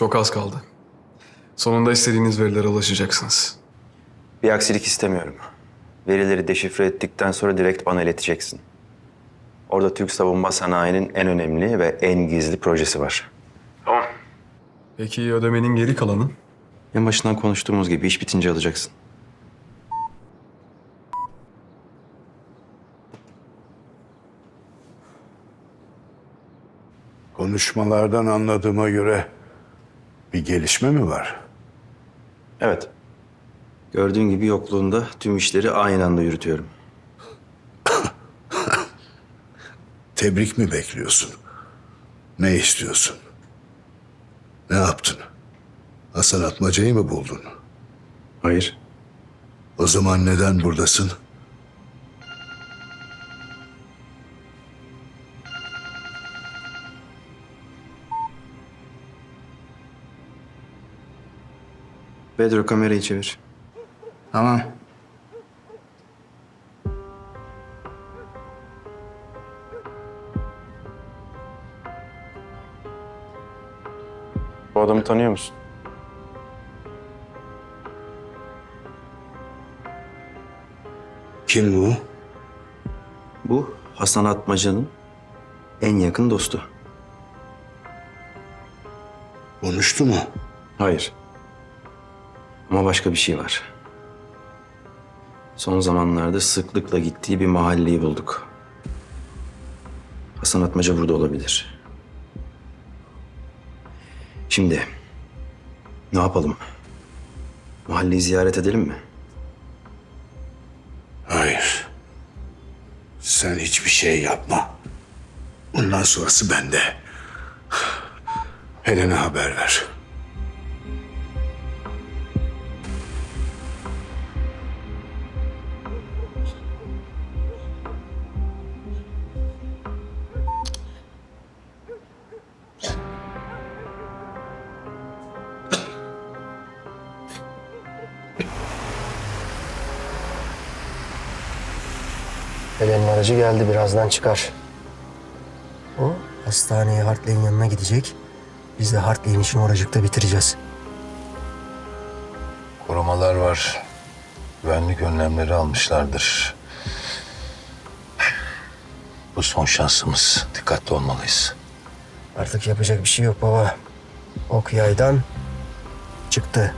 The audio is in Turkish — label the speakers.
Speaker 1: Çok az kaldı. Sonunda istediğiniz verilere ulaşacaksınız.
Speaker 2: Bir aksilik istemiyorum. Verileri deşifre ettikten sonra direkt bana ileteceksin. Orada Türk savunma sanayinin en önemli ve en gizli projesi var.
Speaker 1: Peki ödemenin geri kalanı?
Speaker 2: En başından konuştuğumuz gibi iş bitince alacaksın.
Speaker 3: Konuşmalardan anladığıma göre bir gelişme mi var?
Speaker 2: Evet. Gördüğün gibi yokluğunda tüm işleri aynı anda yürütüyorum.
Speaker 3: Tebrik mi bekliyorsun? Ne istiyorsun? Ne yaptın? Hasan Atmaca'yı mı buldun?
Speaker 2: Hayır.
Speaker 3: O zaman neden buradasın?
Speaker 2: Pedro kamerayı çevir.
Speaker 4: Tamam.
Speaker 2: Bu adamı tanıyor musun?
Speaker 3: Kim bu?
Speaker 2: Bu Hasan Atmaca'nın en yakın dostu.
Speaker 3: Konuştu mu?
Speaker 2: Hayır. Ama başka bir şey var. Son zamanlarda sıklıkla gittiği bir mahalleyi bulduk. Hasan Atmaca burada olabilir. Şimdi ne yapalım? Mahalleyi ziyaret edelim mi?
Speaker 3: Hayır. Sen hiçbir şey yapma. Bundan sonrası bende. Helen'e haber ver.
Speaker 4: Helen'in aracı geldi birazdan çıkar. O hastaneye Hartley'in yanına gidecek. Biz de Hartley'in işini oracıkta bitireceğiz.
Speaker 5: Korumalar var. Güvenlik önlemleri almışlardır. Bu son şansımız. Dikkatli olmalıyız.
Speaker 4: Artık yapacak bir şey yok baba. Ok yaydan çıktı.